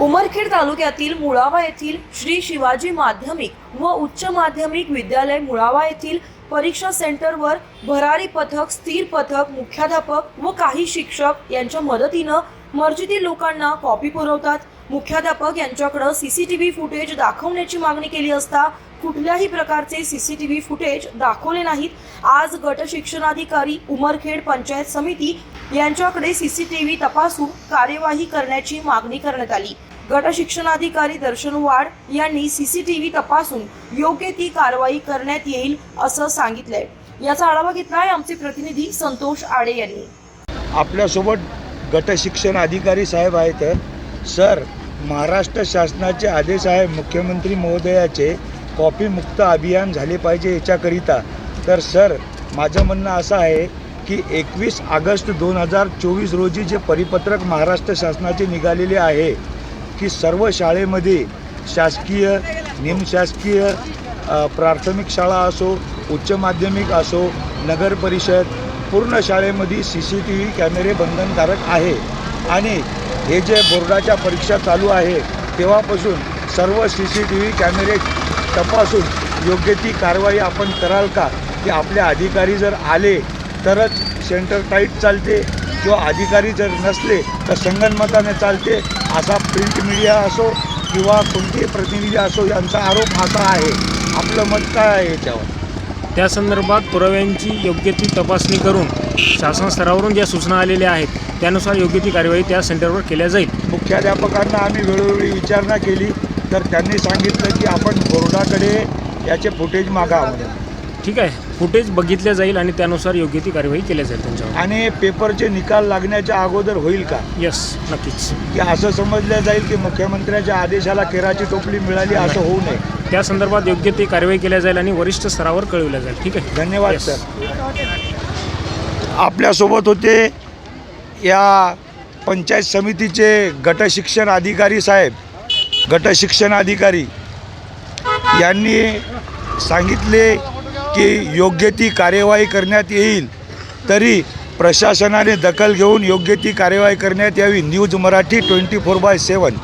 उमरखेड तालुक्यातील मुळावा येथील श्री शिवाजी माध्यमिक व उच्च माध्यमिक विद्यालय मुळावा येथील परीक्षा सेंटरवर भरारी पथक स्थिर पथक मुख्याध्यापक व काही शिक्षक यांच्या मदतीनं मर्जिदी लोकांना कॉपी पुरवतात. मुख्याध्यापक यांच्याकडे सीसीटीव्ही फुटेज दाखवण्याची मागणी केली असता कुठल्याही प्रकारचे सीसीटीव्ही फुटेज दाखवले नाहीत. आज गट शिक्षणाधिकारी उमरखेड पंचायत समिती यांच्याकडे सीसीटीव्ही तपासून कार्यवाही करण्याची मागणी करण्यात आली. गट शिक्षणाधिकारी दर्शन वाड यांनी सीसीटीव्ही तपासून योग्य ती कारवाई करण्यात येईल असं सांगितलंय. याचा आढावा घेतला आहे आमचे प्रतिनिधी संतोष आडे यांनी. आपल्यासोबत गट शिक्षण अधिकारी साहेब आहेत. सर महाराष्ट्र शासनाचे आदेश आहे मुख्यमंत्री महोदयाचे कॉपी मुक्त अभियान झाले पाहिजे याच्याकरिता. तर सर माझं म्हणणं असं आहे की एकवीस ऑगस्ट दोन हजार चोवीस रोजी जे परिपत्रक महाराष्ट्र शासनाचे निघालेले आहे की सर्व शाळेमध्ये शासकीय निमशासकीय प्राथमिक शाळा असो उच्च माध्यमिक असो नगर परिषद पूर्ण शाळेमध्ये सी सी टी व्ही कॅमेरे बंधनकारक आहे. आणि हे जे बोर्डाच्या परीक्षा चालू आहे तेव्हापासून सर्व सी सी टी व्ही कॅमेरे तपासून योग्य ती कारवाई आपण कराल का? की आपले अधिकारी जर आले तरच सेंटर टाईट चालते. किंवा अधिकारी जर नसले तर संगणमताने चालते. असा प्रिंट मीडिया असो किंवा कोणतेही प्रतिनिधी असो यांचा आरोप असा आहे. आपलं मत काय आहे याच्यावर? त्या संदर्भात पुराव्यांची योग्य ती तपासणी करून शासन स्तरावरून ज्या सूचना आलेल्या आहेत त्यानुसार योग्य ती कार्यवाही त्या सेंटरवर केल्या जाईल. मुख्याध्यापकांना आम्ही वेळोवेळी विचारणा केली तर त्यांनी सांगितलं की आपण बोर्डाकडे याचे फुटेज मागा ठीक आहे. फुटेज बघितल्या जाईल आणि त्यानुसार योग्य ती कार्यवाही केल्या जाईल त्यांच्यावर. आणि पेपरचे निकाल लागण्याच्या अगोदर होईल का? यस नक्कीच. की असं समजलं जाईल की मुख्यमंत्र्यांच्या आदेशाला केराची टोपली मिळाली असं होऊ नये? त्या संदर्भात योग्य ती कार्यवाही केल्या जाईल आणि वरिष्ठ स्तरावर कळविल्या जाईल. ठीक आहे? धन्यवाद Yes. सर. आपल्यासोबत होते या पंचायत समितीचे गट शिक्षण अधिकारी साहेब. गट शिक्षण अधिकारी यांनी सांगितले की योग्य ती कार्यवाही करण्यात येईल. तरी प्रशासनाने दखल घेऊन योग्य ती कार्यवाही करण्यात यावी. News Marathi twenty four by seven.